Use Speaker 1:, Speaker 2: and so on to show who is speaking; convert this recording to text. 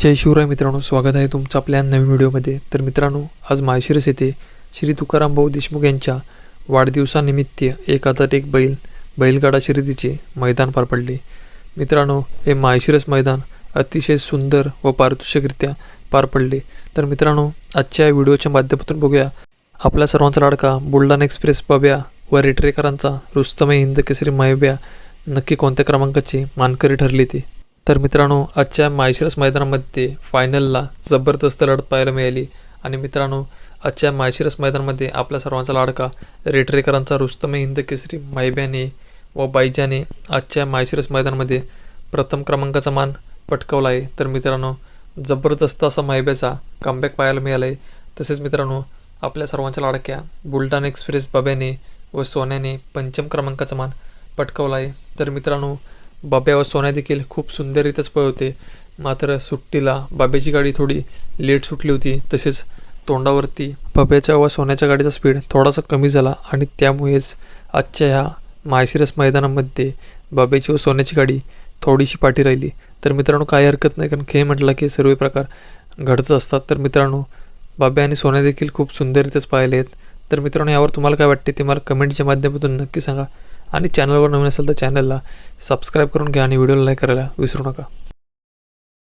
Speaker 1: जय शिवराय मित्रांनो स्वागत आहे तुमचं आपल्या नवीन व्हिडिओमध्ये. तर मित्रांनो आज माळशिरस येथे श्री तुकाराम भाऊ देशमुख यांच्या वाढदिवसानिमित्त एक हातात एक बैल बैलगाडा शर्यतीचे मैदान पार पडले. मित्रांनो हे माळशिरस मैदान अतिशय सुंदर व पारितोषिकरित्या पार पडले. तर मित्रांनो आजच्या या व्हिडिओच्या माध्यमातून बघूया. आपल्या सर्वांचा लाडका बुलढाणा एक्सप्रेस बब्या व रेटरेकरांचा रुस्तमय हिंद केसरी मायब्या नक्की कोणत्या क्रमांकाची मानकरी ठरली ती? तर मित्रांनो आजच्या माळशिरस मैदानामध्ये फायनलला जबरदस्त लढत पाहायला मिळाली. आणि मित्रांनो आजच्या मायशिरस मैदानामध्ये आपल्या सर्वांचा लाडका रेटरेकरांचा रुस्तम हिंद केसरी मायब्याने व बायजाने आजच्या मायशिरस मैदानामध्ये प्रथम क्रमांकाचा मान पटकवला आहे. तर मित्रांनो जबरदस्त असा मायब्याचा कमबॅक पाहायला मिळाला आहे तसेच मित्रांनो आपल्या सर्वांच्या लाडक्या बुलढाणा एक्सप्रेस बाब्याने व सोन्याने पंचम क्रमांकाचा मान पटकवला आहे. तर मित्रांनो बाब्या व सोन्या देखील खूप सुंदररीत्याच पळवते. मात्र सुट्टीला बाब्याची गाडी थोडी लेट सुटली होती. तसेच तोंडावरती बाब्याच्या व सोन्याच्या गाडीचा स्पीड थोडासा कमी झाला आणि त्यामुळेच आजच्या ह्या मायसिरस मैदानामध्ये बाब्याची व सोन्याची गाडी थोडीशी पाठी राहिली. तर मित्रांनो काही हरकत नाही कारण खेळ म्हटलं की सर्व प्रकार घडत असतात. तर मित्रांनो बाब्या आणि सोन्या देखील खूप सुंदररीत्याच पाहिले आहेत तर मित्रांनो यावर तुम्हाला काय वाटते ते मला कमेंटच्या माध्यमातून नक्की सांगा. आणि चॅनलवर नवीन असेल तर चॅनलला सबस्क्राईब करून घ्या आणि व्हिडिओला लाईक करायला विसरू नका.